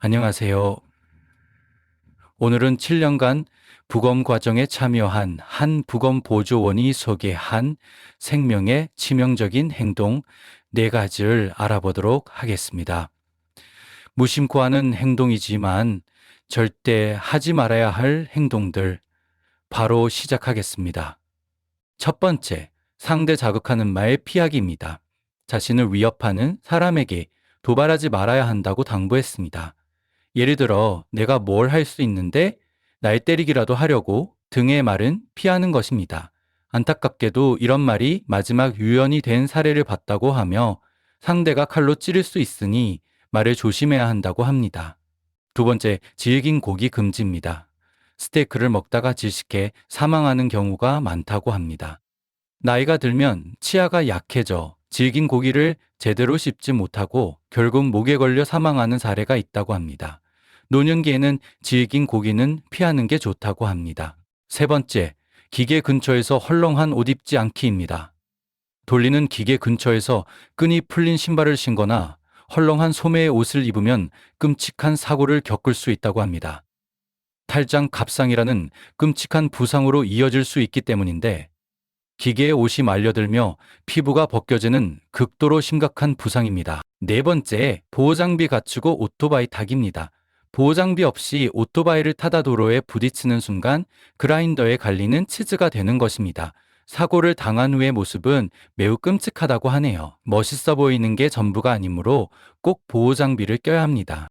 안녕하세요. 오늘은 7년간 부검 과정에 참여한 한 부검 보조원이 소개한 생명의 치명적인 행동 네 가지를 알아보도록 하겠습니다. 무심코 하는 행동이지만 절대 하지 말아야 할 행동들 바로 시작하겠습니다. 첫 번째, 상대 자극하는 말 피하기입니다. 자신을 위협하는 사람에게 도발하지 말아야 한다고 당부했습니다. 예를 들어, 내가 뭘 할 수 있는데 날 때리기라도 하려고 등의 말은 피하는 것입니다. 안타깝게도 이런 말이 마지막 유연이 된 사례를 봤다고 하며 상대가 칼로 찌를 수 있으니 말을 조심해야 한다고 합니다. 두 번째, 질긴 고기 금지입니다. 스테이크를 먹다가 질식해 사망하는 경우가 많다고 합니다. 나이가 들면 치아가 약해져 질긴 고기를 제대로 씹지 못하고 결국 목에 걸려 사망하는 사례가 있다고 합니다. 노년기에는 질긴 고기는 피하는 게 좋다고 합니다. 세 번째, 기계 근처에서 헐렁한 옷 입지 않기입니다. 돌리는 기계 근처에서 끈이 풀린 신발을 신거나 헐렁한 소매의 옷을 입으면 끔찍한 사고를 겪을 수 있다고 합니다. 탈장 갑상이라는 끔찍한 부상으로 이어질 수 있기 때문인데 기계의 옷이 말려들며 피부가 벗겨지는 극도로 심각한 부상입니다. 네 번째, 보호장비 갖추고 오토바이 타기입니다. 보호장비 없이 오토바이를 타다 도로에 부딪히는 순간 그라인더에 갈리는 치즈가 되는 것입니다. 사고를 당한 후의 모습은 매우 끔찍하다고 하네요. 멋있어 보이는 게 전부가 아니므로 꼭 보호장비를 껴야 합니다.